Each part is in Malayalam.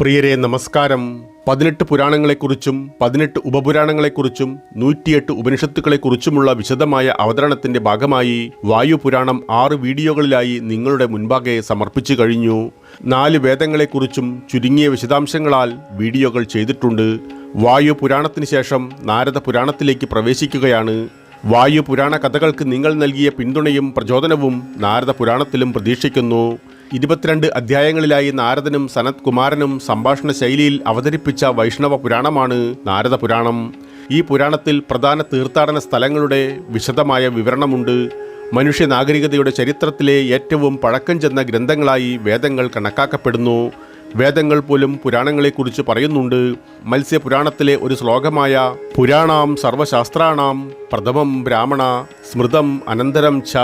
പ്രിയരെ നമസ്കാരം. പതിനെട്ട് പുരാണങ്ങളെക്കുറിച്ചും പതിനെട്ട് ഉപപുരാണങ്ങളെക്കുറിച്ചും നൂറ്റിയെട്ട് ഉപനിഷത്തുക്കളെക്കുറിച്ചുമുള്ള വിശദമായ അവതരണത്തിന്റെ ഭാഗമായി വായുപുരാണം ആറ് വീഡിയോകളിലായി നിങ്ങളുടെ മുൻപാകെ സമർപ്പിച്ചു കഴിഞ്ഞു. നാല് വേദങ്ങളെക്കുറിച്ചും ചുരുങ്ങിയ വിശദാംശങ്ങളാൽ വീഡിയോകൾ ചെയ്തിട്ടുണ്ട്. വായു പുരാണത്തിന് ശേഷം നാരദ പുരാണത്തിലേക്ക് പ്രവേശിക്കുകയാണ്. വായു പുരാണ കഥകൾക്ക് നിങ്ങൾ നൽകിയ പിന്തുണയും പ്രചോദനവും നാരദ പുരാണത്തിലും പ്രതീക്ഷിക്കുന്നു. ഇരുപത്തിരണ്ട് അധ്യായങ്ങളിലായി നാരദനും സനത് കുമാരനും സംഭാഷണ ശൈലിയിൽ അവതരിപ്പിച്ച വൈഷ്ണവ പുരാണമാണ് നാരദ പുരാണം ഈ പുരാണത്തിൽ പ്രധാന തീർത്ഥാടന സ്ഥലങ്ങളുടെ വിശദമായ വിവരണമുണ്ട്. മനുഷ്യ നാഗരികതയുടെ ചരിത്രത്തിലെ ഏറ്റവും പഴക്കം ചെന്ന ഗ്രന്ഥങ്ങളായി വേദങ്ങൾ കണക്കാക്കപ്പെടുന്നു. വേദങ്ങൾ പോലും പുരാണങ്ങളെക്കുറിച്ച് പറയുന്നുണ്ട്. മത്സ്യപുരാണത്തിലെ ഒരു ശ്ലോകമായ പുരാണാം സർവശാസ്ത്രാണാം പ്രഥമം ബ്രാഹ്മണ സ്മൃതം അനന്തരം ച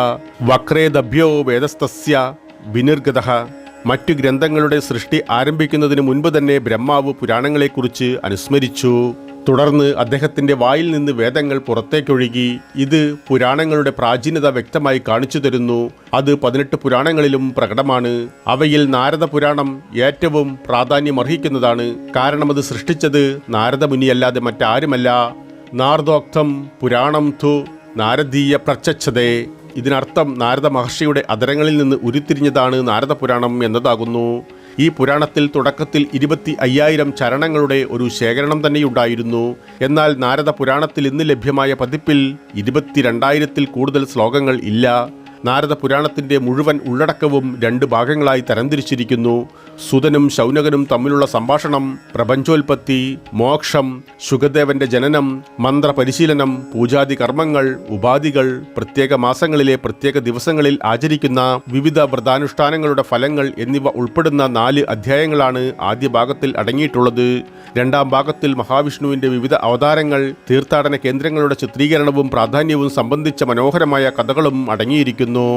വക്രേദഭ്യോ വേദസ്തസ്യ വിനിർഗത. മറ്റു ഗ്രന്ഥങ്ങളുടെ സൃഷ്ടി ആരംഭിക്കുന്നതിന് മുൻപ് തന്നെ ബ്രഹ്മാവ് പുരാണങ്ങളെക്കുറിച്ച് അനുസ്മരിച്ചു. തുടർന്ന് അദ്ദേഹത്തിന്റെ വായിൽ നിന്ന് വേദങ്ങൾ പുറത്തേക്കൊഴുകി. ഇത് പുരാണങ്ങളുടെ പ്രാചീനത വ്യക്തമായി കാണിച്ചു തരുന്നു. അത് പതിനെട്ട് പുരാണങ്ങളിലും പ്രകടമാണ്. അവയിൽ നാരദ പുരാണം ഏറ്റവും പ്രാധാന്യം അർഹിക്കുന്നതാണ് കാരണം അത് സൃഷ്ടിച്ചത് നാരദ മുനിയല്ലാതെ മറ്റാരുമല്ല. നാർദോക്തം പുരാണം തു നാരദീയ പ്രച്ഛതേ ഇതിനർത്ഥം നാരദ മഹർഷിയുടെ അതരങ്ങളിൽ നിന്ന് ഉരുത്തിരിഞ്ഞതാണ് നാരദ പുരാണം എന്നതാകുന്നു. ഈ പുരാണത്തിൽ തുടക്കത്തിൽ ഇരുപത്തി അയ്യായിരം ചരണങ്ങളുടെ ഒരു ശേഖരണം തന്നെയുണ്ടായിരുന്നു. എന്നാൽ നാരദ പുരാണത്തിൽ ഇന്ന് ലഭ്യമായ പതിപ്പിൽ ഇരുപത്തിരണ്ടായിരത്തിൽ കൂടുതൽ ശ്ലോകങ്ങൾ ഇല്ല. നാരദ പുരാണത്തിന്റെ മുഴുവൻ ഉള്ളടക്കവും രണ്ട് ഭാഗങ്ങളായി തരംതിരിച്ചിരിക്കുന്നു. സുതനും ശൗനകനും തമ്മിലുള്ള സംഭാഷണം പ്രപഞ്ചോൽപത്തി മോക്ഷം ശുഗദേവന്റെ ജനനം മന്ത്രപരിശീലനം പൂജാതി കർമ്മങ്ങൾ ഉപാധികൾ പ്രത്യേക മാസങ്ങളിലെ പ്രത്യേക ദിവസങ്ങളിൽ ആചരിക്കുന്ന വിവിധ വ്രതാനുഷ്ഠാനങ്ങളുടെ ഫലങ്ങൾ എന്നിവ ഉൾപ്പെടുന്ന നാല് അധ്യായങ്ങളാണ് ആദ്യ ഭാഗത്തിൽ അടങ്ങിയിട്ടുള്ളത്. രണ്ടാം ഭാഗത്തിൽ മഹാവിഷ്ണുവിന്റെ വിവിധ അവതാരങ്ങൾ തീർത്ഥാടന കേന്ദ്രങ്ങളുടെ ചിത്രീകരണവും പ്രാധാന്യവും സംബന്ധിച്ച മനോഹരമായ കഥകളും അടങ്ങിയിരിക്കുന്നു.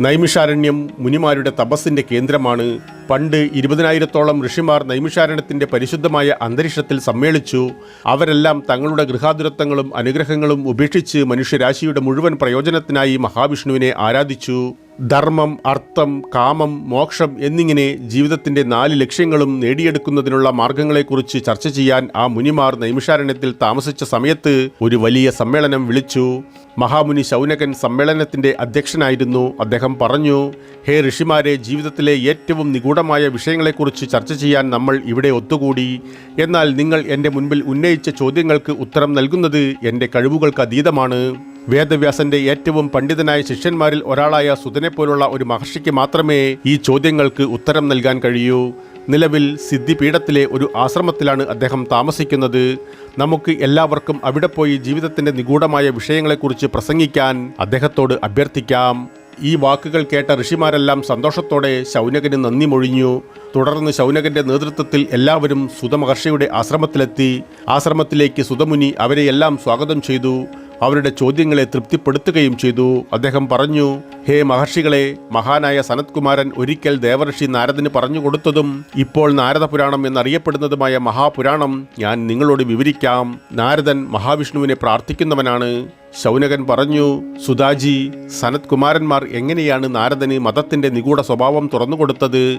നൈമിഷാരണ്യം മുനിമാരുടെ തപസ്സിന്റെ കേന്ദ്രമാണ്. പണ്ട് ഇരുപതിനായിരത്തോളം ഋഷിമാർ നൈമിഷാരണ്യത്തിന്റെ പരിശുദ്ധമായ അന്തരീക്ഷത്തിൽ സമ്മേളിച്ചു. അവരെല്ലാം തങ്ങളുടെ ഗൃഹാതുരത്വങ്ങളും അനുഗ്രഹങ്ങളും ഉപേക്ഷിച്ച് മനുഷ്യരാശിയുടെ മുഴുവൻ പ്രയോജനത്തിനായി മഹാവിഷ്ണുവിനെ ആരാധിച്ചു. ധർമ്മം അർത്ഥം കാമം മോക്ഷം എന്നിങ്ങനെ ജീവിതത്തിന്റെ നാല് ലക്ഷ്യങ്ങളും നേടിയെടുക്കുന്നതിനുള്ള മാർഗങ്ങളെക്കുറിച്ച് ചർച്ച ചെയ്യാൻ ആ മുനിമാർ നൈമിഷാരണ്യത്തിൽ താമസിച്ച സമയത്ത് ഒരു വലിയ സമ്മേളനം വിളിച്ചു. മഹാമുനി ശൗനകൻ സമ്മേളനത്തിന്റെ അധ്യക്ഷനായിരുന്നു. അദ്ദേഹം പറഞ്ഞു ഹേ ഋഷിമാരെ ജീവിതത്തിലെ ഏറ്റവും നിഗൂഢമായ വിഷയങ്ങളെക്കുറിച്ച് ചർച്ച ചെയ്യാൻ നമ്മൾ ഇവിടെ ഒത്തുകൂടി. എന്നാൽ നിങ്ങൾ എന്റെ മുൻപിൽ ഉന്നയിച്ച ചോദ്യങ്ങൾക്ക് ഉത്തരം നൽകുന്നത് എന്റെ കഴിവുകൾക്ക് അതീതമാണ്. വേദവ്യാസന്റെ ഏറ്റവും പണ്ഡിതനായ ശിഷ്യന്മാരിൽ ഒരാളായ സുതനെ പോലുള്ള ഒരു മഹർഷിക്ക് മാത്രമേ ഈ ചോദ്യങ്ങൾക്ക് ഉത്തരം നൽകാൻ കഴിയൂ. നിലവിൽ സിദ്ധിപീഠത്തിലെ ഒരു ആശ്രമത്തിലാണ് അദ്ദേഹം താമസിക്കുന്നത്. നമുക്ക് എല്ലാവർക്കും അവിടെ പോയി ജീവിതത്തിന്റെ നിഗൂഢമായ വിഷയങ്ങളെക്കുറിച്ച് പ്രസംഗിക്കാൻ അദ്ദേഹത്തോട് അഭ്യർത്ഥിക്കാം. ഈ വാക്കുകൾ കേട്ട ഋഷിമാരെല്ലാം സന്തോഷത്തോടെ ശൗനകന് നന്ദി മൊഴിഞ്ഞു. തുടർന്ന് ശൗനകന്റെ നേതൃത്വത്തിൽ എല്ലാവരും സുതമഹർഷിയുടെ ആശ്രമത്തിലെത്തി. ആശ്രമത്തിലേക്ക് സുതമുനി അവരെയെല്ലാം സ്വാഗതം ചെയ്തു. അവരുടെ ചോദ്യങ്ങളെ തൃപ്തിപ്പെടുത്തുകയും ചെയ്തു. അദ്ദേഹം പറഞ്ഞു ഹേ മഹർഷികളെ മഹാനായ സനത്കുമാരൻ ഒരിക്കൽ ദേവർഷി നാരദന് പറഞ്ഞു കൊടുത്തതും ഇപ്പോൾ നാരദപുരാണം എന്നറിയപ്പെടുന്നതുമായ മഹാപുരാണം ഞാൻ നിങ്ങളോട് വിവരിക്കാം. നാരദൻ മഹാവിഷ്ണുവിനെ പ്രാർത്ഥിക്കുന്നവനാണ്. ശൗനകൻ പറഞ്ഞു സുധാജി സനത് കുമാരന്മാർ എങ്ങനെയാണ് നാരദന് മതത്തിന്റെ നിഗൂഢ സ്വഭാവം തുറന്നുകൊടുത്തത്?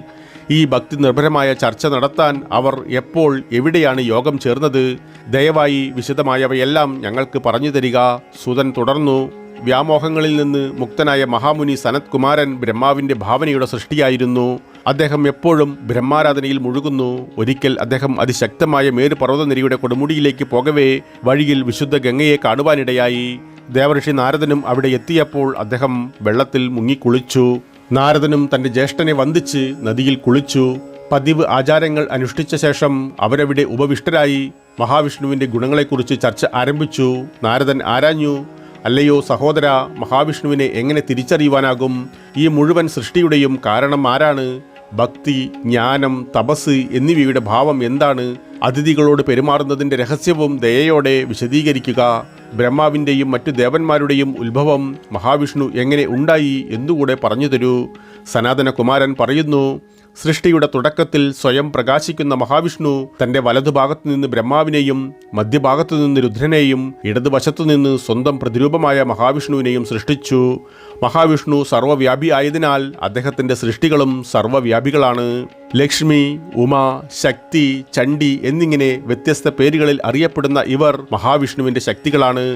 ഈ ഭക്തി നിർഭരമായ ചർച്ച നടത്താൻ അവർ എപ്പോൾ എവിടെയാണ് യോഗം ചേർന്നത്? ദയവായി വിശദമായവയെല്ലാം ഞങ്ങൾക്ക് പറഞ്ഞു തരിക. സുതൻ തുടർന്നു വ്യാമോഹങ്ങളിൽ നിന്ന് മുക്തനായ മഹാമുനി സനത് കുമാരൻ ബ്രഹ്മാവിന്റെ ഭാവനയുടെ സൃഷ്ടിയായിരുന്നു. അദ്ദേഹം എപ്പോഴും ബ്രഹ്മാരാധനയിൽ മുഴുകുന്നു. ഒരിക്കൽ അദ്ദേഹം അതിശക്തമായ മേരു പർവതനിരയുടെ കൊടുമുടിയിലേക്ക് പോകവേ വഴിയിൽ വിശുദ്ധ ഗംഗയെ കാണുവാനിടയായി. ദേവർഷി നാരദനും അവിടെ എത്തിയപ്പോൾ അദ്ദേഹം വെള്ളത്തിൽ മുങ്ങിക്കുളിച്ചു. നാരദനും തന്റെ ജ്യേഷ്ഠനെ വന്ദിച്ച് നദിയിൽ കുളിച്ചു. പതിവ് ആചാരങ്ങൾ അനുഷ്ഠിച്ച ശേഷം അവരവിടെ ഉപവിഷ്ടരായി. മഹാവിഷ്ണുവിന്റെ ഗുണങ്ങളെക്കുറിച്ച് ചർച്ച ആരംഭിച്ചു. നാരദൻ ആരാഞ്ഞു? അല്ലയോ സഹോദര മഹാവിഷ്ണുവിനെ എങ്ങനെ തിരിച്ചറിയുവാനാകും? ഈ മുഴുവൻ സൃഷ്ടിയുടെയും കാരണം ആരാണ്? ഭക്തി ജ്ഞാനം തപസ് എന്നിവയുടെ ഭാവം എന്താണ്? അതിഥികളോട് പെരുമാറുന്നതിന്റെ രഹസ്യവും ദയയോടെ വിശദീകരിക്കുക. ബ്രഹ്മാവിന്റെയും മറ്റു ദേവന്മാരുടെയും ഉത്ഭവം മഹാവിഷ്ണു എങ്ങനെ ഉണ്ടായി എന്നുകൂടെ പറഞ്ഞു തരൂ. സനാതന കുമാരൻ പറയുന്നു സൃഷ്ടിയുടെ തുടക്കത്തിൽ സ്വയം പ്രകാശിക്കുന്ന മഹാവിഷ്ണു തന്റെ വലതുഭാഗത്തു നിന്ന് ബ്രഹ്മാവിനെയും മധ്യഭാഗത്തു നിന്ന് രുദ്രനെയും ഇടതുവശത്തു നിന്ന് സ്വന്തം പ്രതിരൂപമായ മഹാവിഷ്ണുവിനെയും സൃഷ്ടിച്ചു. മഹാവിഷ്ണു സർവവ്യാപി ആയതിനാൽ അദ്ദേഹത്തിന്റെ സൃഷ്ടികളും സർവവ്യാപികളാണ് ലക്ഷ്മി ഉമ ശക്തി ചണ്ഡി എന്നിങ്ങനെ വ്യത്യസ്ത പേരുകളിൽ അറിയപ്പെടുന്ന ഇവർ മഹാവിഷ്ണുവിന്റെ ശക്തികളാണ്.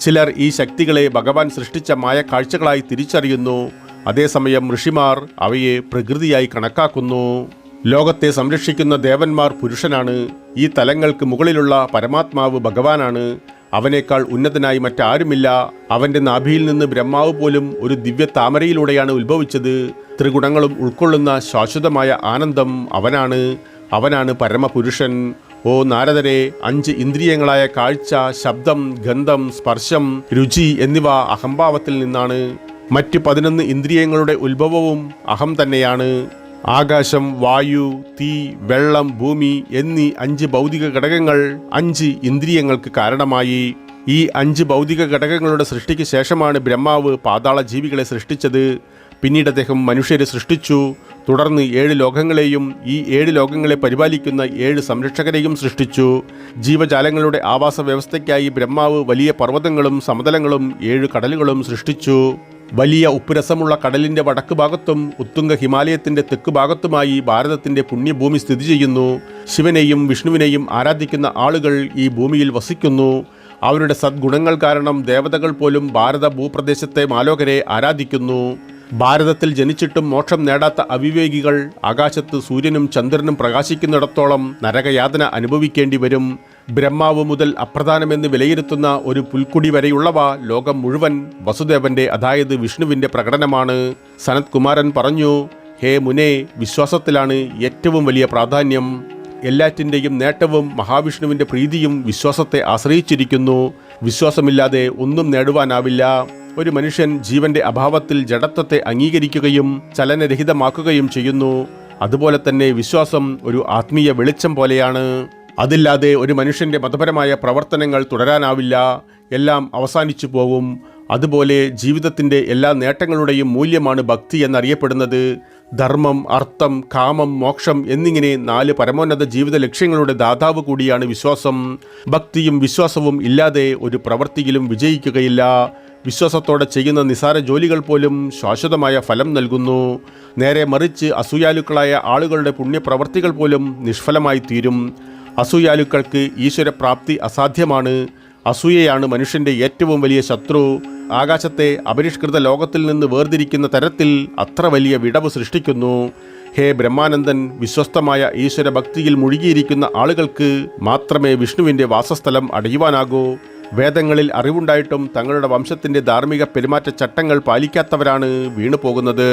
ചിലർ ഈ ശക്തികളെ ഭഗവാൻ സൃഷ്ടിച്ച മായ കാഴ്ചകളായി തിരിച്ചറിയുന്നു. അതേസമയം ഋഷിമാർ അവയെ പ്രകൃതിയായി കണക്കാക്കുന്നു. ലോകത്തെ സംരക്ഷിക്കുന്ന ദേവന്മാർ പുരുഷനാണ്. ഈ തലങ്ങൾക്ക് മുകളിലുള്ള പരമാത്മാവ് ഭഗവാനാണ്. അവനേക്കാൾ ഉന്നതനായി മറ്റാരുമില്ല. അവന്റെ നാഭിയിൽ നിന്ന് ബ്രഹ്മാവ് പോലും ഒരു ദിവ്യ താമരയിലൂടെയാണ് ഉത്ഭവിച്ചത്. ത്രിഗുണങ്ങളും ഉൾക്കൊള്ളുന്ന ശാശ്വതമായ ആനന്ദം അവനാണ്. അവനാണ് പരമപുരുഷൻ. ഓ നാരദരെ അഞ്ച് ഇന്ദ്രിയങ്ങളായ കാഴ്ച ശബ്ദം ഗന്ധം സ്പർശം രുചി എന്നിവ അഹംഭാവത്തിൽ നിന്നാണ്. മറ്റ് പതിനൊന്ന് ഇന്ദ്രിയങ്ങളുടെ ഉത്ഭവവും അഹം തന്നെയാണ്. ആകാശം വായു തീ വെള്ളം ഭൂമി എന്നീ അഞ്ച് ഭൗതിക ഘടകങ്ങൾ അഞ്ച് ഇന്ദ്രിയങ്ങൾക്ക് കാരണമായി. ഈ അഞ്ച് ഭൗതിക ഘടകങ്ങളുടെ സൃഷ്ടിക്ക് ശേഷമാണ് ബ്രഹ്മാവ് പാതാള ജീവികളെ സൃഷ്ടിച്ചത്. പിന്നീട് അദ്ദേഹം മനുഷ്യരെ സൃഷ്ടിച്ചു. തുടർന്ന് ഏഴ് ലോകങ്ങളെയും ഈ ഏഴ് ലോകങ്ങളെ പരിപാലിക്കുന്ന ഏഴ് സംരക്ഷകരെയും സൃഷ്ടിച്ചു. ജീവജാലങ്ങളുടെ ആവാസ വ്യവസ്ഥയ്ക്കായി ബ്രഹ്മാവ് വലിയ പർവതങ്ങളും സമതലങ്ങളും ഏഴ് കടലുകളും സൃഷ്ടിച്ചു. വലിയ ഉപ്പുരസമുള്ള കടലിന്റെ വടക്ക് ഭാഗത്തും ഉത്തുംഗ ഹിമാലയത്തിന്റെ തെക്ക് ഭാഗത്തുമായി ഭാരതത്തിന്റെ പുണ്യഭൂമി സ്ഥിതി ചെയ്യുന്നു. ശിവനെയും വിഷ്ണുവിനെയും ആരാധിക്കുന്ന ആളുകൾ ഈ ഭൂമിയിൽ വസിക്കുന്നു. അവരുടെ സദ്ഗുണങ്ങൾ കാരണം ദേവതകൾ പോലും ഭാരത ഭൂപ്രദേശത്തെ മാലോകരെ ആരാധിക്കുന്നു. ഭാരതത്തിൽ ജനിച്ചിട്ടും മോക്ഷം നേടാത്ത അവിവേകികൾ ആകാശത്ത് സൂര്യനും ചന്ദ്രനും പ്രകാശിക്കുന്നിടത്തോളം നരകയാതന അനുഭവിക്കേണ്ടി വരും. ബ്രഹ്മാവ് മുതൽ അപ്രധാനമെന്ന് വിലയിരുത്തുന്ന ഒരു പുൽക്കുടി വരെയുള്ളവ ലോകം മുഴുവൻ വസുദേവന്റെ അതായത് വിഷ്ണുവിന്റെ പ്രകടനമാണ്. സനത് കുമാരൻ പറഞ്ഞു ഹേ മുനെ വിശ്വാസത്തിലാണ് ഏറ്റവും വലിയ പ്രാധാന്യം. എല്ലാറ്റിന്റെയും നേട്ടവും മഹാവിഷ്ണുവിന്റെ പ്രീതിയും വിശ്വാസത്തെ ആശ്രയിച്ചിരിക്കുന്നു. വിശ്വാസമില്ലാതെ ഒന്നും നേടുവാനാവില്ല. ഒരു മനുഷ്യൻ ജീവന്റെ അഭാവത്തിൽ ജഡത്വത്തെ അംഗീകരിക്കുകയും ചലനരഹിതമാക്കുകയും ചെയ്യുന്നു. അതുപോലെ തന്നെ വിശ്വാസം ഒരു ആത്മീയ വെളിച്ചം പോലെയാണ്. അതില്ലാതെ ഒരു മനുഷ്യന്റെ മതപരമായ പ്രവർത്തനങ്ങൾ തുടരാനാവില്ല. എല്ലാം അവസാനിച്ചു പോകും. അതുപോലെ ജീവിതത്തിന്റെ എല്ലാ നേട്ടങ്ങളുടെയും മൂല്യമാണ് ഭക്തി എന്നറിയപ്പെടുന്നത്. ധർമ്മം അർത്ഥം കാമം മോക്ഷം എന്നിങ്ങനെ നാല് പരമോന്നത ജീവിത ലക്ഷ്യങ്ങളുടെ ദാതാവ് കൂടിയാണ് വിശ്വാസം. ഭക്തിയും വിശ്വാസവും ഇല്ലാതെ ഒരു പ്രവൃത്തിയിലും വിജയിക്കുകയില്ല. വിശ്വാസത്തോടെ ചെയ്യുന്ന നിസാര ജോലികൾ പോലും ശാശ്വതമായ ഫലം നൽകുന്നു. നേരെ മറിച്ച് അസൂയാലുക്കളായ ആളുകളുടെ പുണ്യപ്രവർത്തികൾ പോലും നിഷ്ഫലമായി തീരും. അസൂയാലുക്കൾക്ക് ഈശ്വരപ്രാപ്തി അസാധ്യമാണ്. അസൂയയാണ് മനുഷ്യന്റെ ഏറ്റവും വലിയ ശത്രു. ആകാശത്തെ അപരിഷ്കൃത ലോകത്തിൽ നിന്ന് വേർതിരിക്കുന്ന തരത്തിൽ അത്ര വലിയ വിടവ് സൃഷ്ടിക്കുന്നു. ഹേ ബ്രഹ്മാനന്ദൻ വിശ്വസ്തമായ ഈശ്വരഭക്തിയിൽ മുഴുകിയിരിക്കുന്ന ആളുകൾക്ക് മാത്രമേ വിഷ്ണുവിന്റെ വാസസ്ഥലം അടയുവാനാകൂ. വേദങ്ങളിൽ അറിവുണ്ടായിട്ടും തങ്ങളുടെ വംശത്തിന്റെ ധാർമ്മിക പെരുമാറ്റ ചട്ടങ്ങൾ പാലിക്കാത്തവരാണ് വീണു പോകുന്നത്.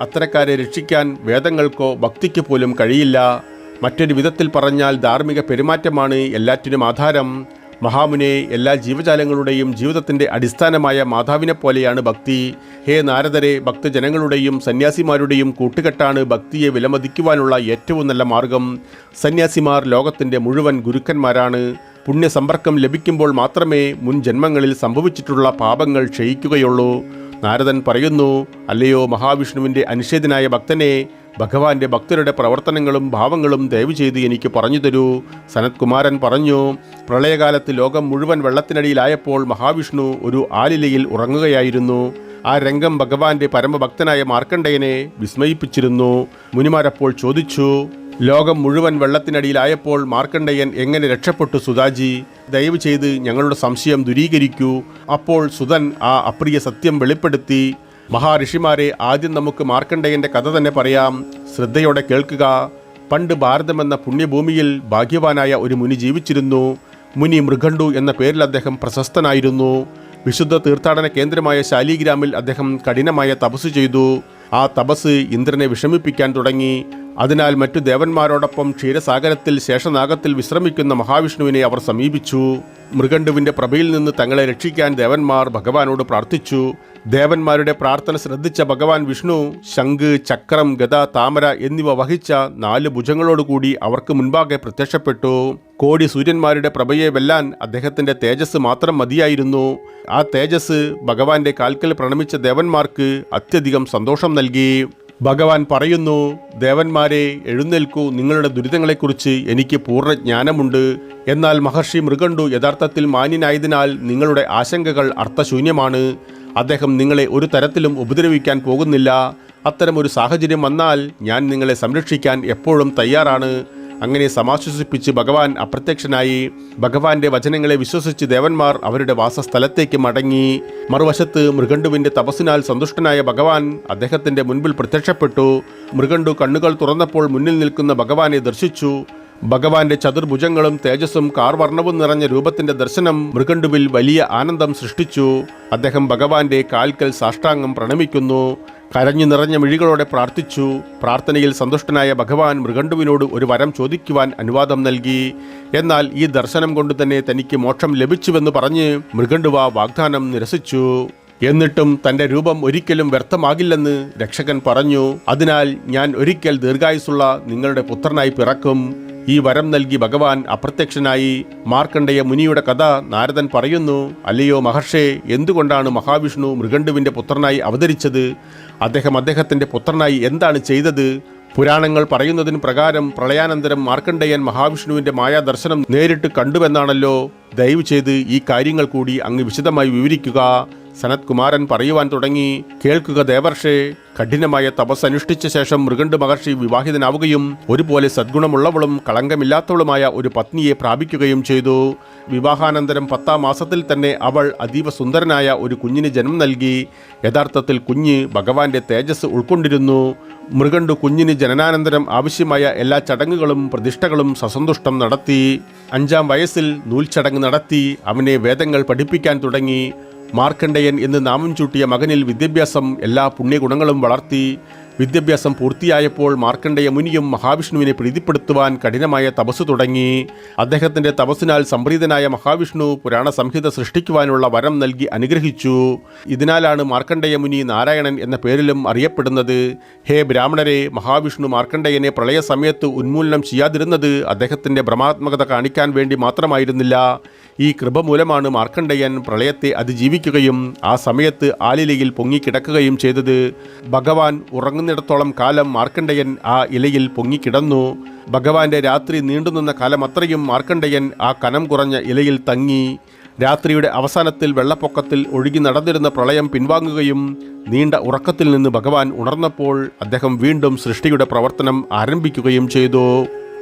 അത്തരക്കാരെ രക്ഷിക്കാൻ വേദങ്ങൾക്കോ ഭക്തിക്ക് പോലും കഴിയില്ല. മറ്റൊരു വിധത്തിൽ പറഞ്ഞാൽ ധാർമ്മിക പെരുമാറ്റമാണ് എല്ലാറ്റിനും ആധാരം. മഹാമുനെ എല്ലാ ജീവജാലങ്ങളുടെയും ജീവിതത്തിന്റെ അടിസ്ഥാനമായ മാതാവിനെ പോലെയാണ് ഭക്തി. ഹേ നാരദരെ ഭക്തജനങ്ങളുടെയും സന്യാസിമാരുടെയും കൂട്ടുകെട്ടാണ് ഭക്തിയെ വിലമതിക്കുവാനുള്ള ഏറ്റവും നല്ല മാർഗം. സന്യാസിമാർ ലോകത്തിന്റെ മുഴുവൻ ഗുരുക്കന്മാരാണ്. പുണ്യസമ്പർക്കം ലഭിക്കുമ്പോൾ മാത്രമേ മുൻ ജന്മങ്ങളിൽ സംഭവിച്ചിട്ടുള്ള പാപങ്ങൾ ക്ഷയിക്കുകയുള്ളൂ. നാരദൻ പറയുന്നു അല്ലയോ മഹാവിഷ്ണുവിന്റെ അനിഷേധനായ ഭക്തനെ ഭഗവാന്റെ ഭക്തരുടെ പ്രവർത്തനങ്ങളും ഭാവങ്ങളും ദയവ് ചെയ്ത് എനിക്ക് പറഞ്ഞു തരൂ സനത്കുമാരൻ പറഞ്ഞു പ്രളയകാലത്ത് ലോകം മുഴുവൻ വെള്ളത്തിനടിയിലായപ്പോൾ മഹാവിഷ്ണു ഒരു ആലിലയിൽ ഉറങ്ങുകയായിരുന്നു. ആ രംഗം ഭഗവാന്റെ പരമഭക്തനായ മാർക്കണ്ഡയനെ വിസ്മയിപ്പിച്ചിരുന്നു. മുനിമാരപ്പോൾ ചോദിച്ചു ലോകം മുഴുവൻ വെള്ളത്തിനടിയിലായപ്പോൾ മാർക്കണ്ഡയൻ എങ്ങനെ രക്ഷപ്പെട്ടു സുധാജി? ദയവ് ചെയ്ത് ഞങ്ങളുടെ സംശയം ദുരീകരിക്കൂ. അപ്പോൾ സുധൻ ആ അപ്രിയ സത്യം വെളിപ്പെടുത്തി. മഹാഋഷിമാരെ ആദ്യം നമുക്ക് മാർക്കണ്ഡയന്റെ കഥ തന്നെ പറയാം. ശ്രദ്ധയോടെ കേൾക്കുക. പണ്ട് ഭാരതമെന്ന പുണ്യഭൂമിയിൽ ഭാഗ്യവാനായ ഒരു മുനി ജീവിച്ചിരുന്നു. മുനി മൃഗണ്ടു എന്ന പേരിൽ അദ്ദേഹം പ്രശസ്തനായിരുന്നു. വിശുദ്ധ തീർത്ഥാടന കേന്ദ്രമായ ശാലിഗ്രാമിൽ അദ്ദേഹം കഠിനമായ തപസ് ചെയ്തു. ആ തപസ് ഇന്ദ്രനെ വിഷമിപ്പിക്കാൻ തുടങ്ങി. അതിനാൽ മറ്റു ദേവന്മാരോടൊപ്പം ക്ഷീരസാഗരത്തിൽ ശേഷനാഗത്തിൽ വിശ്രമിക്കുന്ന മഹാവിഷ്ണുവിനെ അവർ സമീപിച്ചു. മൃഗണ്ടുവിന്റെ പ്രഭയിൽ നിന്ന് തങ്ങളെ രക്ഷിക്കാൻ ദേവന്മാർ ഭഗവാനോട് പ്രാർത്ഥിച്ചു. ദേവന്മാരുടെ പ്രാർത്ഥന ശ്രദ്ധിച്ച ഭഗവാൻ വിഷ്ണു ശംഖ് ചക്രം ഗത താമര എന്നിവ വഹിച്ച നാല് ഭുജങ്ങളോടുകൂടി അവർക്ക് മുൻപാകെ പ്രത്യക്ഷപ്പെട്ടു. കോടി സൂര്യന്മാരുടെ പ്രഭയെ വെല്ലാൻ അദ്ദേഹത്തിന്റെ തേജസ് മാത്രം മതിയായിരുന്നു. ആ തേജസ് ഭഗവാന്റെ കാൽക്കൽ പ്രണമിച്ച ദേവന്മാർക്ക് അത്യധികം സന്തോഷം നൽകി. ഭഗവാൻ പറയുന്നു ദേവന്മാരെ എഴുന്നേൽക്കൂ. നിങ്ങളുടെ ദുരിതങ്ങളെക്കുറിച്ച് എനിക്ക് പൂർണ ജ്ഞാനമുണ്ട് എന്നാൽ മഹർഷി മൃഗണ്ടു യഥാർത്ഥത്തിൽ മാന്യനായതിനാൽ നിങ്ങളുടെ ആശങ്കകൾ അർത്ഥശൂന്യമാണ്. അദ്ദേഹം നിങ്ങളെ ഒരു തരത്തിലും ഉപദ്രവിക്കാൻ പോകുന്നില്ല. അത്തരമൊരു സാഹചര്യം വന്നാൽ ഞാൻ നിങ്ങളെ സംരക്ഷിക്കാൻ എപ്പോഴും തയ്യാറാണ്. അങ്ങനെ സമാശ്വസിപ്പിച്ച് ഭഗവാൻ അപ്രത്യക്ഷനായി. ഭഗവാന്റെ വചനങ്ങളെ വിശ്വസിച്ച് ദേവന്മാർ അവരുടെ വാസസ്ഥലത്തേക്ക് മടങ്ങി. മറുവശത്ത് മൃഗണ്ഡുവിന്റെ തപസ്സിനാൽ സന്തുഷ്ടനായ ഭഗവാൻ അദ്ദേഹത്തിന്റെ മുൻപിൽ പ്രത്യക്ഷപ്പെട്ടു. മൃഗണ്ഡു കണ്ണുകൾ തുറന്നപ്പോൾ മുന്നിൽ നിൽക്കുന്ന ഭഗവാനെ ദർശിച്ചു. ഭഗവാന്റെ ചതുർഭുജങ്ങളും തേജസ്സും കാർവർണവും നിറഞ്ഞ രൂപത്തിന്റെ ദർശനം മൃഗണ്ടുവിൽ വലിയ ആനന്ദം സൃഷ്ടിച്ചു. അദ്ദേഹം ഭഗവാന്റെ കാൽക്കൽ സാഷ്ടാംഗം പ്രണമിക്കുന്നു. കരഞ്ഞു നിറഞ്ഞ മിഴികളോടെ പ്രാർത്ഥിച്ചു. പ്രാർത്ഥനയിൽ സന്തുഷ്ടനായ ഭഗവാൻ മൃഗണ്ടുവിനോട് ഒരു വരം ചോദിക്കുവാൻ അനുവാദം നൽകി. എന്നാൽ ഈ ദർശനം കൊണ്ട് തന്നെ തനിക്ക് മോക്ഷം ലഭിച്ചുവെന്ന് പറഞ്ഞ് മൃഗണ്ടുവ വാഗ്ദാനം നിരസിച്ചു. എന്നിട്ടും തന്റെ രൂപം ഒരിക്കലും വ്യർത്ഥമാകില്ലെന്ന് രക്ഷകൻ പറഞ്ഞു. അതിനാൽ ഞാൻ ഒരിക്കൽ ദീർഘായുസുള്ള നിങ്ങളുടെ പുത്രനായി പിറക്കും. ഈ വരം നൽകി ഭഗവാൻ അപ്രത്യക്ഷനായി. മാർക്കണ്ഡേയ മുനിയുടെ കഥ നാരദൻ പറയുന്നു അല്ലയോ മഹർഷേ എന്തുകൊണ്ടാണ് മഹാവിഷ്ണു മൃഗണ്ഡുവിന്റെ പുത്രനായി അവതരിച്ചത്? അദ്ദേഹം അദ്ദേഹത്തിന്റെ പുത്രനായി എന്താണ് ചെയ്തത്? പുരാണങ്ങൾ പറയുന്നതിന് പ്രകാരം പ്രളയാനന്തരം മാർക്കണ്ഡേയൻ മഹാവിഷ്ണുവിന്റെ മായാദർശനം നേരിട്ട് കണ്ടുവെന്നാണല്ലോ. ദയവ് ചെയ്ത് ഈ കാര്യങ്ങൾ കൂടി അങ്ങ് വിശദമായി വിവരിക്കുക. സനത് കുമാരൻ പറയുവാൻ തുടങ്ങി കേൾക്കുക ദേവർഷേ കഠിനമായ തപസ് അനുഷ്ഠിച്ച ശേഷം മൃഗണ്ട് മഹർഷി വിവാഹിതനാവുകയും ഒരുപോലെ സദ്ഗുണമുള്ളവളും കളങ്കമില്ലാത്തവളുമായ ഒരു പത്നിയെ പ്രാപിക്കുകയും ചെയ്തു. വിവാഹാനന്തരം പത്താം മാസത്തിൽ തന്നെ അവൾ അതീവ സുന്ദരനായ ഒരു കുഞ്ഞിന് ജന്മം നൽകി. യഥാർത്ഥത്തിൽ കുഞ്ഞ് ഭഗവാന്റെ തേജസ് ഉൾക്കൊണ്ടിരുന്നു. മൃഗണ്ടു കുഞ്ഞിന് ജനനാനന്തരം ആവശ്യമായ എല്ലാ ചടങ്ങുകളും പ്രതിഷ്ഠകളും സസന്തുഷ്ടം നടത്തി. അഞ്ചാം വയസ്സിൽ നൂൽച്ചടങ്ങ് നടത്തി. അവനെ വേദങ്ങൾ പഠിപ്പിക്കാൻ തുടങ്ങി. മാർക്കണ്ഡയൻ എന്ന് നാമം ചൂട്ടിയ മകനിൽ വിദ്യാഭ്യാസം എല്ലാ പുണ്യഗുണങ്ങളും വളർത്തി വിദ്യാഭ്യാസം പൂർത്തിയായപ്പോൾ മാർക്കണ്ഡേയ മുനിയും മഹാവിഷ്ണുവിനെ പ്രീതിപ്പെടുത്തുവാൻ കഠിനമായ തപസ് തുടങ്ങി. അദ്ദേഹത്തിന്റെ തപസ്സിനാൽ സംപ്രീതനായ മഹാവിഷ്ണു പുരാണ സംഹിത സൃഷ്ടിക്കുവാനുള്ള വരം നൽകി അനുഗ്രഹിച്ചു. ഇതിനാലാണ് മാർക്കണ്ഡേയ മുനി നാരായണൻ എന്ന പേരിലും അറിയപ്പെടുന്നത്. ഹേ ബ്രാഹ്മണരെ മഹാവിഷ്ണു മാർക്കണ്ഡേയനെ പ്രളയ സമയത്ത് ഉന്മൂലനം ചെയ്യാതിരുന്നത് അദ്ദേഹത്തിന്റെ ഭ്രമാത്മകത കാണിക്കാൻ വേണ്ടി മാത്രമായിരുന്നില്ല. ഈ കൃപ മൂലമാണ് മാർക്കണ്ഡേയൻ പ്രളയത്തെ അതിജീവിക്കുകയും ആ സമയത്ത് ആലിലയിൽ പൊങ്ങിക്കിടക്കുകയും ചെയ്തത്. ഭഗവാൻ ഉറങ്ങുന്നിടത്തോളം കാലം മാർക്കണ്ഡേയൻ ആ ഇലയിൽ പൊങ്ങിക്കിടന്നു ഭഗവാന്റെ രാത്രി നീണ്ടുനിന്ന കാലം അത്രയും ആ കനം കുറഞ്ഞ ഇലയിൽ തങ്ങി. രാത്രിയുടെ അവസാനത്തിൽ വെള്ളപ്പൊക്കത്തിൽ ഒഴുകി നടന്നിരുന്ന പ്രളയം പിൻവാങ്ങുകയും നീണ്ട ഉറക്കത്തിൽ നിന്ന് ഭഗവാൻ ഉണർന്നപ്പോൾ അദ്ദേഹം വീണ്ടും സൃഷ്ടിയുടെ പ്രവർത്തനം ആരംഭിക്കുകയും ചെയ്തു.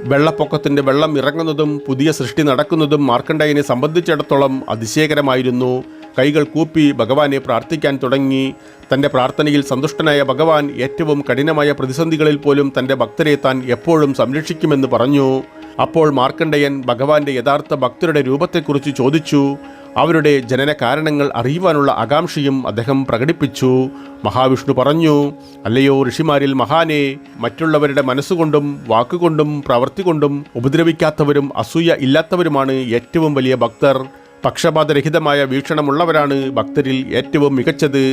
വെള്ളപ്പൊക്കത്തിന്റെ വെള്ളം ഇറങ്ങുന്നതും പുതിയ സൃഷ്ടി നടക്കുന്നതും മാർക്കണ്ഡയനെ സംബന്ധിച്ചിടത്തോളം അതിശയകരമായിരുന്നു. കൈകൾ കൂപ്പി ഭഗവാനെ പ്രാർത്ഥിക്കാൻ തുടങ്ങി. തന്റെ പ്രാർത്ഥനയിൽ സന്തുഷ്ടനായ ഭഗവാൻ ഏറ്റവും കഠിനമായ പ്രതിസന്ധികളിൽ പോലും തന്റെ ഭക്തരെ താൻ എപ്പോഴും സംരക്ഷിക്കുമെന്ന് പറഞ്ഞു. അപ്പോൾ മാർക്കണ്ഡയൻ ഭഗവാന്റെ യഥാർത്ഥ ഭക്തരുടെ രൂപത്തെക്കുറിച്ച് ചോദിച്ചു. അവരുടെ ജനന കാരണങ്ങൾ അറിയുവാനുള്ള ആകാംക്ഷയും അദ്ദേഹം പ്രകടിപ്പിച്ചു. മഹാവിഷ്ണു പറഞ്ഞു അല്ലയോ ഋഷിമാരിൽ മഹാനെ മറ്റുള്ളവരുടെ മനസ്സുകൊണ്ടും വാക്കുകൊണ്ടും പ്രവൃത്തി കൊണ്ടും ഉപദ്രവിക്കാത്തവരും അസൂയ ഇല്ലാത്തവരുമാണ് ഏറ്റവും വലിയ ഭക്തർ. പക്ഷപാതരഹിതമായ വീക്ഷണമുള്ളവരാണ് ഭക്തരിൽ ഏറ്റവും മികച്ചത്.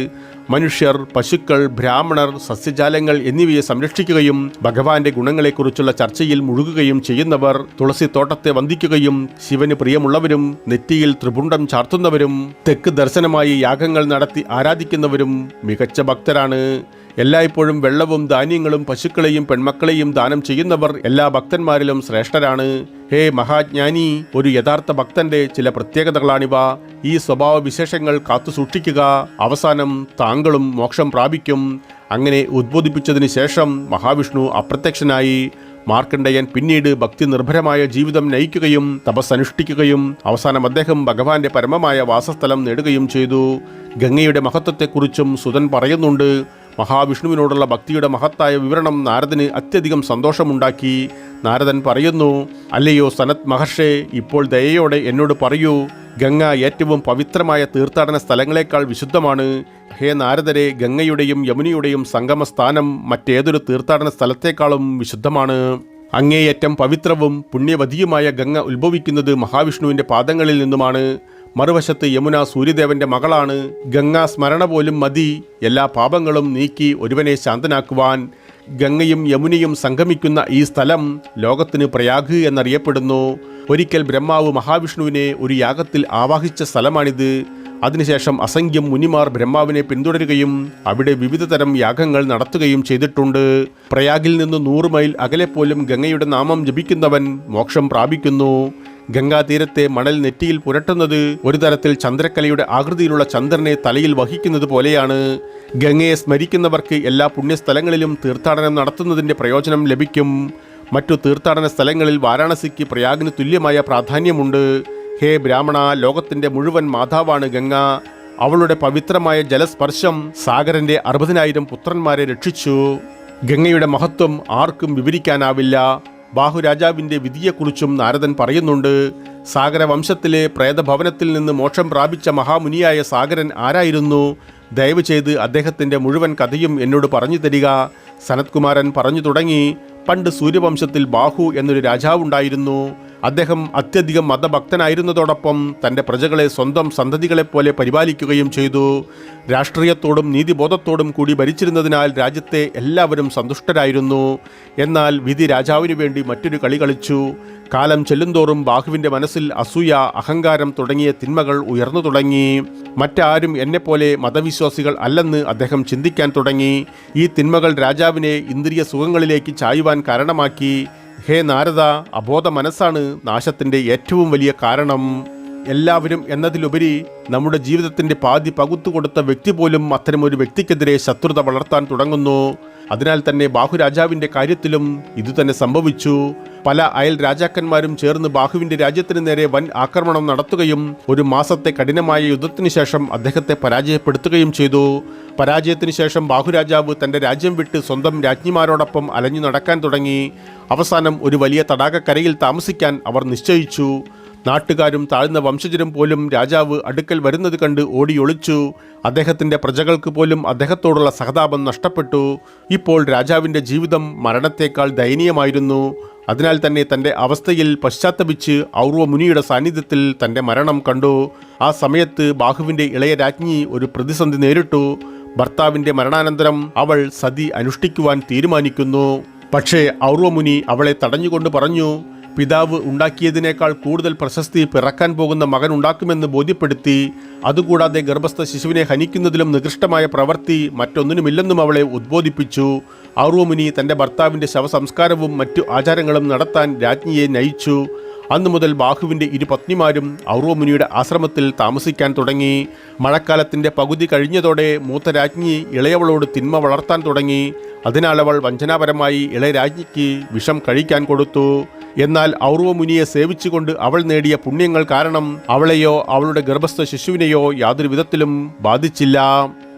മനുഷ്യർ പശുക്കൾ ബ്രാഹ്മണർ സസ്യജാലങ്ങൾ എന്നിവയെ സംരക്ഷിക്കുകയും ഭഗവാന്റെ ഗുണങ്ങളെക്കുറിച്ചുള്ള ചർച്ചയിൽ മുഴുകുകയും ചെയ്യുന്നവർ തുളസി തോട്ടത്തെ വന്ദിക്കുകയും ശിവന് പ്രിയമുള്ളവരും നെറ്റിയിൽ ത്രിപുണ്ടം ചാർത്തുന്നവരും തെക്ക് ദർശനമായി യാഗങ്ങൾ നടത്തി ആരാധിക്കുന്നവരും മികച്ച ഭക്തരാണ്. എല്ലായ്പ്പോഴും വെള്ളവും ധാന്യങ്ങളും പശുക്കളെയും പെൺമക്കളെയും ദാനം ചെയ്യുന്നവർ എല്ലാ ഭക്തന്മാരിലും ശ്രേഷ്ഠരാണ്. ഹേ മഹാജ്ഞാനി ഒരു യഥാർത്ഥ ഭക്തന്റെ ചില പ്രത്യേകതകളാണിവ. ഈ സ്വഭാവവിശേഷങ്ങൾ കാത്തു സൂക്ഷിക്കുക. അവസാനം താങ്കളും മോക്ഷം പ്രാപിക്കും. അങ്ങനെ ഉദ്ബോധിപ്പിച്ചതിന് ശേഷം മഹാവിഷ്ണു അപ്രത്യക്ഷനായി. മാർക്കണ്ഡയൻ പിന്നീട് ഭക്തി നിർഭരമായ ജീവിതം നയിക്കുകയും തപസ്സനുഷ്ഠിക്കുകയും അവസാനം അദ്ദേഹം ഭഗവാന്റെ പരമമായ വാസസ്ഥലം നേടുകയും ചെയ്തു. ഗംഗയുടെ മഹത്വത്തെക്കുറിച്ചും സുതൻ പറയുന്നുണ്ട്. മഹാവിഷ്ണുവിനോടുള്ള ഭക്തിയുടെ മഹത്തായ വിവരണം നാരദന് അത്യധികം സന്തോഷമുണ്ടാക്കി. നാരദൻ പറയുന്നു അല്ലയോ സനത് മഹർഷേ ഇപ്പോൾ ദയയോടെ എന്നോട് പറയൂ ഗംഗ ഏറ്റവും പവിത്രമായ തീർത്ഥാടന സ്ഥലങ്ങളെക്കാൾ വിശുദ്ധമാണ്. ഹേ നാരദരെ ഗംഗയുടെയും യമുനയുടെയും സംഗമസ്ഥാനം മറ്റേതൊരു തീർത്ഥാടന സ്ഥലത്തേക്കാളും വിശുദ്ധമാണ്. അങ്ങേയറ്റം പവിത്രവും പുണ്യവതിയുമായ ഗംഗ ഉത്ഭവിക്കുന്നത് മഹാവിഷ്ണുവിന്റെ പാദങ്ങളിൽ നിന്നുമാണ്. മറുവശത്ത് യമുന സൂര്യദേവന്റെ മകളാണ് ഗംഗാ സ്മരണ പോലും മതി. എല്ലാ പാപങ്ങളും നീക്കി ഒരുവനെ ശാന്തനാക്കുവാൻ ഗംഗയും യമുനയും സംഗമിക്കുന്ന ഈ സ്ഥലം ലോകത്തിന് പ്രയാഗ് എന്നറിയപ്പെടുന്നു. ഒരിക്കൽ ബ്രഹ്മാവ് മഹാവിഷ്ണുവിനെ ഒരു യാഗത്തിൽ ആവാഹിച്ച സ്ഥലമാണിത്. അതിനുശേഷം അസംഖ്യം മുനിമാർ ബ്രഹ്മാവിനെ പിന്തുടരുകയും അവിടെ വിവിധ തരം യാഗങ്ങൾ നടത്തുകയും ചെയ്തിട്ടുണ്ട്. പ്രയാഗിൽ നിന്ന് നൂറ് മൈൽ അകലെ പോലും ഗംഗയുടെ നാമം ജപിക്കുന്നവൻ മോക്ഷം പ്രാപിക്കുന്നു. ഗംഗാതീരത്തെ മണൽ നെറ്റിയിൽ പുരട്ടുന്നത് ഒരു തരത്തിൽ ചന്ദ്രക്കലയുടെ ആകൃതിയിലുള്ള ചന്ദ്രനെ തലയിൽ വഹിക്കുന്നത് പോലെയാണ്. ഗംഗയെ സ്മരിക്കുന്നവർക്ക് എല്ലാ പുണ്യസ്ഥലങ്ങളിലും തീർത്ഥാടനം നടത്തുന്നതിന്റെ പ്രയോജനം ലഭിക്കും. മറ്റു തീർത്ഥാടന സ്ഥലങ്ങളിൽ വാരാണസിക്ക് പ്രയാഗിന് തുല്യമായ പ്രാധാന്യമുണ്ട്. ഹേ ബ്രാഹ്മണ ലോകത്തിന്റെ മുഴുവൻ മാതാവാണ് ഗംഗ. അവളുടെ പവിത്രമായ ജലസ്പർശം സാഗരന്റെ അറുപതിനായിരം പുത്രന്മാരെ രക്ഷിച്ചു. ഗംഗയുടെ മഹത്വം ആർക്കും വിവരിക്കാനാവില്ല. ബാഹുരാജാവിന്റെ വിധിയെക്കുറിച്ചും നാരദൻ പറയുന്നുണ്ട് സാഗരവംശത്തിലെ പ്രേതഭവനത്തിൽ നിന്ന് മോക്ഷം പ്രാപിച്ച മഹാമുനിയായ സാഗരൻ ആരായിരുന്നു? ദയവ് ചെയ്ത് അദ്ദേഹത്തിന്റെ മുഴുവൻ കഥയും എന്നോട് പറഞ്ഞു തരിക. സനത്കുമാരൻ പറഞ്ഞു തുടങ്ങി പണ്ട് സൂര്യവംശത്തിൽ ബാഹു എന്നൊരു രാജാവുണ്ടായിരുന്നു. അദ്ദേഹം അത്യധികം മതഭക്തനായിരുന്നതോടൊപ്പം തന്റെ പ്രജകളെ സ്വന്തം സന്തതികളെപ്പോലെ പരിപാലിക്കുകയും ചെയ്തു. രാഷ്ട്രീയത്തോടും നീതിബോധത്തോടും കൂടി ഭരിച്ചിരുന്നതിനാൽ രാജ്യത്തെ എല്ലാവരും സന്തുഷ്ടരായിരുന്നു. എന്നാൽ വിധി രാജാവിനു വേണ്ടി മറ്റൊരു കളി കളിച്ചു. കാലം ചെല്ലുന്തോറും ബാഹുവിന്റെ മനസ്സിൽ അസൂയ അഹങ്കാരം തുടങ്ങിയ തിന്മകൾ ഉയർന്നു തുടങ്ങി. മറ്റാരും എന്നെപ്പോലെ മതവിശ്വാസികൾ അല്ലെന്ന് അദ്ദേഹം ചിന്തിക്കാൻ തുടങ്ങി. ഈ തിന്മകൾ രാജാവിനെ ഇന്ദ്രിയ സുഖങ്ങളിലേക്ക് ചായുവാൻ കാരണമാക്കി. ഹേ നാരദ അബോധ മനസ്സാണ് നാശത്തിന്റെ ഏറ്റവും വലിയ കാരണം. എല്ലാവരും എന്നതിലുപരി നമ്മുടെ ജീവിതത്തിന്റെ പാതി പകുത്തു കൊടുത്ത വ്യക്തി പോലും അത്തരമൊരു വ്യക്തിക്കെതിരെ ശത്രുത വളർത്താൻ തുടങ്ങുന്നു. അതിനാൽ തന്നെ ബാഹുരാജാവിന്റെ കാര്യത്തിലും ഇതുതന്നെ സംഭവിച്ചു. പല അയൽ രാജാക്കന്മാരും ചേർന്ന് ബാഹുവിന്റെ രാജ്യത്തിന് നേരെ വൻ ആക്രമണം നടത്തുകയും ഒരു മാസത്തെ കഠിനമായ യുദ്ധത്തിന് ശേഷം അദ്ദേഹത്തെ പരാജയപ്പെടുത്തുകയും ചെയ്തു. പരാജയത്തിന് ശേഷം ബാഹുരാജാവ് തന്റെ രാജ്യം വിട്ട് സ്വന്തം രാജ്ഞിമാരോടൊപ്പം അലഞ്ഞു നടക്കാൻ തുടങ്ങി. അവസാനം ഒരു വലിയ തടാകക്കരയിൽ താമസിക്കാൻ അവർ നിശ്ചയിച്ചു. നാട്ടുകാരും താഴ്ന്ന വംശജരും പോലും രാജാവ് അടുക്കൽ വരുന്നത് കണ്ട് ഓടിയൊളിച്ചു. അദ്ദേഹത്തിന്റെ പ്രജകൾക്ക് പോലും അദ്ദേഹത്തോടുള്ള സഹതാപം നഷ്ടപ്പെട്ടു. ഇപ്പോൾ രാജാവിന്റെ ജീവിതം മരണത്തേക്കാൾ ദയനീയമായിരുന്നു. അതിനാൽ തന്നെ തന്റെ അവസ്ഥയിൽ പശ്ചാത്തപിച്ച് ഔർവ മുനിയുടെ സാന്നിധ്യത്തിൽ തന്റെ മരണം കണ്ടു. ആ സമയത്ത് ബാഹുവിന്റെ ഇളയ രാജ്ഞി ഒരു പ്രതിസന്ധി നേരിട്ടു. ഭർത്താവിന്റെ മരണാനന്തരം അവൾ സതി അനുഷ്ഠിക്കുവാൻ തീരുമാനിക്കുന്നു. പക്ഷേ ഔർവമുനി അവളെ തടഞ്ഞുകൊണ്ട് പറഞ്ഞു പിതാവ് ഉണ്ടാക്കിയതിനേക്കാൾ കൂടുതൽ പ്രശസ്തി പിറക്കാൻ പോകുന്ന മകൻ ഉണ്ടാക്കുമെന്ന് ബോധ്യപ്പെടുത്തി അതുകൂടാതെ ഗർഭസ്ഥ ശിശുവിനെ ഹനിക്കുന്നതിലും നികൃഷ്ടമായ പ്രവൃത്തി മറ്റൊന്നിനുമില്ലെന്നും അവളെ ഉദ്ബോധിപ്പിച്ചു. ഔർവമുനി തന്റെ ഭർത്താവിന്റെ ശവസംസ്കാരവും മറ്റു ആചാരങ്ങളും നടത്താൻ രാജ്ഞിയെ നയിച്ചു. അന്നു മുതൽ ബാഹുവിന്റെ ഇരു പത്നിമാരും ഔർവമുനിയുടെ ആശ്രമത്തിൽ താമസിക്കാൻ തുടങ്ങി. മഴക്കാലത്തിന്റെ പകുതി കഴിഞ്ഞതോടെ മൂത്ത രാജ്ഞി ഇളയവളോട് തിന്മ വളർത്താൻ തുടങ്ങി. അതിനാൽ അവൾ വഞ്ചനാപരമായി ഇളയരാജ്ഞിക്ക് വിഷം കഴിക്കാൻ കൊടുത്തു. എന്നാൽ ഔർവമുനിയെ സേവിച്ചുകൊണ്ട് അവൾ നേടിയ പുണ്യങ്ങൾ കാരണം അവളെയോ അവളുടെ ഗർഭസ്ഥ ശിശുവിനെയോ യാതൊരു വിധത്തിലും ബാധിച്ചില്ല.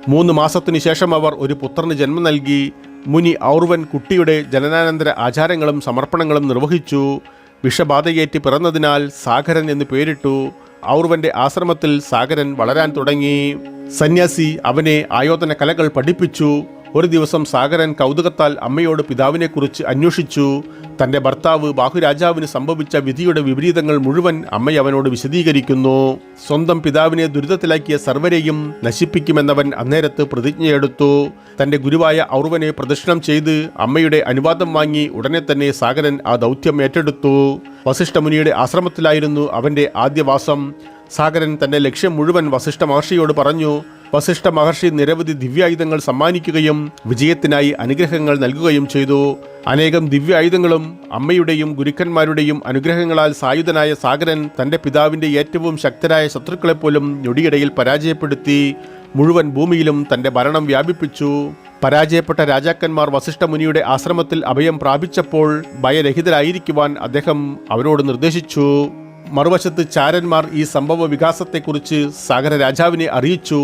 മൂന്ന് മാസത്തിനു ശേഷം അവർ ഒരു പുത്രന് ജന്മം നൽകി. മുനി ഔർവൻ കുട്ടിയുടെ ജനനാനന്തര ആചാരങ്ങളും സമർപ്പണങ്ങളും നിർവഹിച്ചു. വിഷബാധയേറ്റ് പിറന്നതിനാൽ സാഗരൻ എന്ന് പേരിട്ടു. ഔർവന്റെ ആശ്രമത്തിൽ സാഗരൻ വളരാൻ തുടങ്ങി. സന്യാസി അവനെ ആയോധന കലകൾ പഠിപ്പിച്ചു. ഒരു ദിവസം സാഗരൻ കൗതുകത്താൽ അമ്മയോട് പിതാവിനെക്കുറിച്ച് അന്വേഷിച്ചു. തന്റെ ഭർത്താവ് ബാഹുരാജാവിന് സംഭവിച്ച വിധിയുടെ വിപരീതങ്ങൾ മുഴുവൻ അമ്മ അവനോട് വിശദീകരിക്കുന്നു. സ്വന്തം പിതാവിനെ ദുരിതത്തിലാക്കിയ സർവരെയും നശിപ്പിക്കുമെന്നവൻ അന്നേരത്ത് പ്രതിജ്ഞയെടുത്തു. തന്റെ ഗുരുവായ ഔർവനെ പ്രദക്ഷിണം ചെയ്ത് അമ്മയുടെ അനുവാദം വാങ്ങി ഉടനെ തന്നെ സാഗരൻ ആ ദൗത്യം ഏറ്റെടുത്തു. വസിഷ്ഠമുനിയുടെ ആശ്രമത്തിലായിരുന്നു അവന്റെ ആദ്യവാസം. സാഗരൻ തന്റെ ലക്ഷ്യം മുഴുവൻ വസിഷ്ഠ മഹർഷിയോട് പറഞ്ഞു വസിഷ്ഠ മഹർഷി നിരവധി ദിവ്യായുധങ്ങൾ സമ്മാനിക്കുകയും വിജയത്തിനായി അനുഗ്രഹങ്ങൾ നൽകുകയും ചെയ്തു. അനേകം ദിവ്യായുധങ്ങളും അമ്മയുടെയും ഗുരുക്കന്മാരുടെയും അനുഗ്രഹങ്ങളാൽ സായുധനായ സാഗരൻ തന്റെ പിതാവിന്റെ ഏറ്റവും ശക്തരായ ശത്രുക്കളെപ്പോലും ഞൊടിയിടയിൽ പരാജയപ്പെടുത്തി മുഴുവൻ ഭൂമിയിലും തന്റെ ഭരണം വ്യാപിപ്പിച്ചു. പരാജയപ്പെട്ട രാജാക്കന്മാർ വസിഷ്ഠ മുനിയുടെ ആശ്രമത്തിൽ അഭയം പ്രാപിച്ചപ്പോൾ ഭയരഹിതരായിരിക്കുവാൻ അദ്ദേഹം അവരോട് നിർദ്ദേശിച്ചു. മറുവശത്ത് ചാരന്മാർ ഈ സംഭവ വികാസത്തെക്കുറിച്ച് സാഗര രാജാവിനെ അറിയിച്ചു.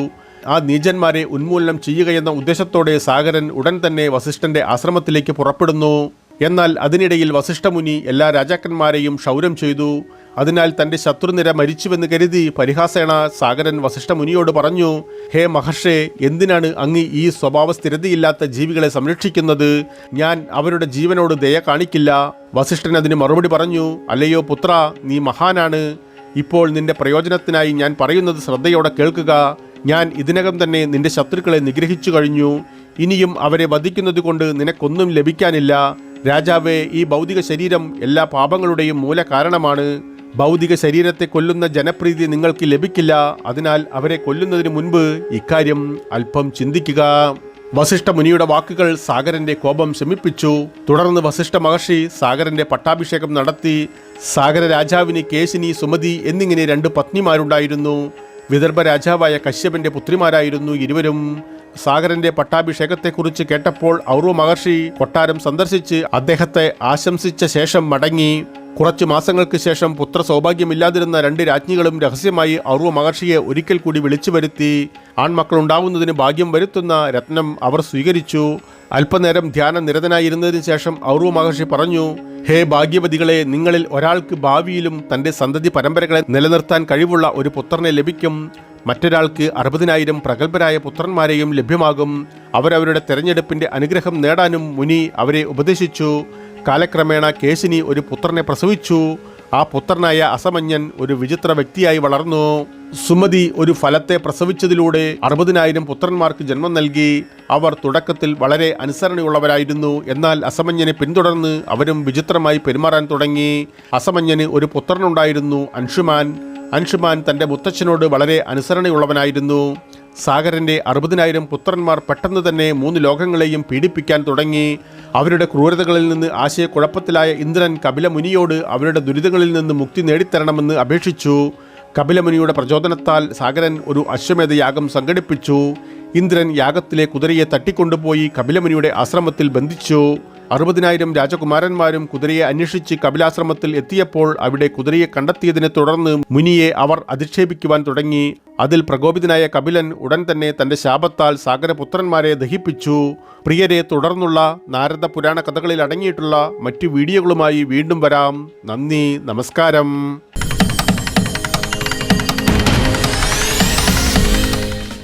ആ നീചന്മാരെ ഉന്മൂലനം ചെയ്യുകയെന്ന ഉദ്ദേശത്തോടെ സാഗരൻ ഉടൻ തന്നെ വസിഷ്ഠന്റെ ആശ്രമത്തിലേക്ക് പുറപ്പെടുന്നു. എന്നാൽ അതിനിടയിൽ വസിഷ്ഠമുനി എല്ലാ രാജാക്കന്മാരെയും ക്ഷൗരം ചെയ്തു. അതിനാൽ തന്റെ ശത്രുനിര മരിച്ചുവെന്ന് കരുതി പരിഹാസേണ സാഗരൻ വസിഷ്ഠമുനിയോട് പറഞ്ഞു ഹേ മഹർഷേ എന്തിനാണ് അങ്ങ് ഈ സ്വഭാവ സ്ഥിരതയില്ലാത്ത ജീവികളെ സംരക്ഷിക്കുന്നത്? ഞാൻ അവരുടെ ജീവനോട് ദയ കാണിക്കില്ല. വസിഷ്ഠൻ അതിന് മറുപടി പറഞ്ഞു അല്ലയോ പുത്ര നീ മഹാനാണ്. ഇപ്പോൾ നിന്റെ പ്രയോജനത്തിനായി ഞാൻ പറയുന്നത് ശ്രദ്ധയോടെ കേൾക്കുക. ഞാൻ ഇതിനകം തന്നെ നിന്റെ ശത്രുക്കളെ നിഗ്രഹിച്ചു കഴിഞ്ഞു. ഇനിയും അവരെ വധിക്കുന്നത് കൊണ്ട് നിനക്കൊന്നും ലഭിക്കാനില്ല. രാജാവേ ഈ ഭൗതിക ശരീരം എല്ലാ പാപങ്ങളുടെയും മൂല കാരണമാണ്. ഭൗതിക ശരീരത്തെ കൊല്ലുന്ന ജനപ്രീതി നിങ്ങൾക്ക് ലഭിക്കില്ല. അതിനാൽ അവരെ കൊല്ലുന്നതിന് മുൻപ് ഇക്കാര്യം അല്പം ചിന്തിക്കുക. വസിഷ്ഠ മുനിയുടെ വാക്കുകൾ സാഗരന്റെ കോപം ശമിപ്പിച്ചു. തുടർന്ന് വസിഷ്ഠ മഹർഷി സാഗരന്റെ പട്ടാഭിഷേകം നടത്തി. സാഗര രാജാവിന് കേശിനി സുമതി എന്നിങ്ങനെ രണ്ട് പത്നിമാരുണ്ടായിരുന്നു. വിദർഭ രാജാവായ കശ്യപന്റെ പുത്രിമാരായിരുന്നു ഇരുവരും. സാഗരന്റെ പട്ടാഭിഷേകത്തെക്കുറിച്ച് കേട്ടപ്പോൾ ഔറു മഹർഷി കൊട്ടാരം സന്ദർശിച്ച് അദ്ദേഹത്തെ ആശംസിച്ച ശേഷം മടങ്ങി. കുറച്ചു മാസങ്ങൾക്ക് ശേഷം പുത്ര സൗഭാഗ്യമില്ലാതിരുന്ന രണ്ട് രാജ്ഞികളും രഹസ്യമായി ഔർവ മഹർഷിയെ ഒരിക്കൽ കൂടി വിളിച്ചു വരുത്തി. ആൺമക്കളുണ്ടാവുന്നതിന് ഭാഗ്യം വരുത്തുന്ന രത്നം അവർ സ്വീകരിച്ചു. അല്പനേരം ധ്യാന നിരതനായിരുന്നതിന് ശേഷം ഔർവ മഹർഷി പറഞ്ഞു ഹേ ഭാഗ്യവതികളെ നിങ്ങളിൽ ഒരാൾക്ക് ഭാവിയിലും തന്റെ സന്തതി പരമ്പരകളെ നിലനിർത്താൻ കഴിവുള്ള ഒരു പുത്രനെ ലഭിക്കും. മറ്റൊരാൾക്ക് അറുപതിനായിരം പ്രഗത്ഭരായ പുത്രന്മാരെയും ലഭ്യമാകും. അവരവരുടെ തെരഞ്ഞെടുപ്പിന്റെ അനുഗ്രഹം നേടാനും മുനി അവരെ ഉപദേശിച്ചു. കാലക്രമേണ കേശിനി ഒരു പുത്രനെ പ്രസവിച്ചു. ആ പുത്രനായ അസമഞ്ഞൻ ഒരു വിചിത്ര വ്യക്തിയായി വളർന്നു. സുമതി ഒരു ഫലത്തെ പ്രസവിച്ചതിലൂടെ അറുപതിനായിരം പുത്രന്മാർക്ക് ജന്മം നൽകി. അവർ തുടക്കത്തിൽ വളരെ അനുസരണയുള്ളവരായിരുന്നു. എന്നാൽ അസമഞ്ഞനെ പിന്തുടർന്ന് അവരും വിചിത്രമായി പെരുമാറാൻ തുടങ്ങി. അസമഞ്ഞന് ഒരു പുത്രനുണ്ടായിരുന്നു അൻഷുമാൻ. അൻഷുമാൻ തന്റെ മുത്തച്ഛനോട് വളരെ അനുസരണയുള്ളവനായിരുന്നു. സാഗരന്റെ അറുപതിനായിരം പുത്രന്മാർ പെട്ടെന്ന് തന്നെ മൂന്ന് ലോകങ്ങളെയും പീഡിപ്പിക്കാൻ തുടങ്ങി. അവരുടെ ക്രൂരതകളിൽ നിന്ന് ആശയക്കുഴപ്പത്തിലായ ഇന്ദ്രൻ കപിലമുനിയോട് അവരുടെ ദുരിതങ്ങളിൽ നിന്ന് മുക്തി നേടിത്തരണമെന്ന് അപേക്ഷിച്ചു. കപിലമുനിയുടെ പ്രചോദനത്താൽ സാഗരൻ ഒരു അശ്വമേധ യാഗം സംഘടിപ്പിച്ചു. ഇന്ദ്രൻ യാഗത്തിലെ കുതിരയെ തട്ടിക്കൊണ്ടുപോയി കപിലമുനിയുടെ ആശ്രമത്തിൽ ബന്ധിച്ചു. അറുപതിനായിരം രാജകുമാരന്മാരും കുതിരയെ അന്വേഷിച്ച് കപിലാശ്രമത്തിൽ എത്തിയപ്പോൾ അവിടെ കുതിരയെ കണ്ടെത്തിയതിനെ തുടർന്ന് മുനിയെ അവർ അധിക്ഷേപിക്കുവാൻ തുടങ്ങി. അതിൽ പ്രകോപിതനായ കപിലൻ ഉടൻ തന്നെ തന്റെ ശാപത്താൽ സാഗരപുത്രന്മാരെ ദഹിപ്പിച്ചു. പ്രിയരെ തുടർന്നുള്ള നാരദ പുരാണ കഥകളിൽ അടങ്ങിയിട്ടുള്ള മറ്റു വീഡിയോകളുമായി വീണ്ടും വരാം. നന്ദി നമസ്കാരം.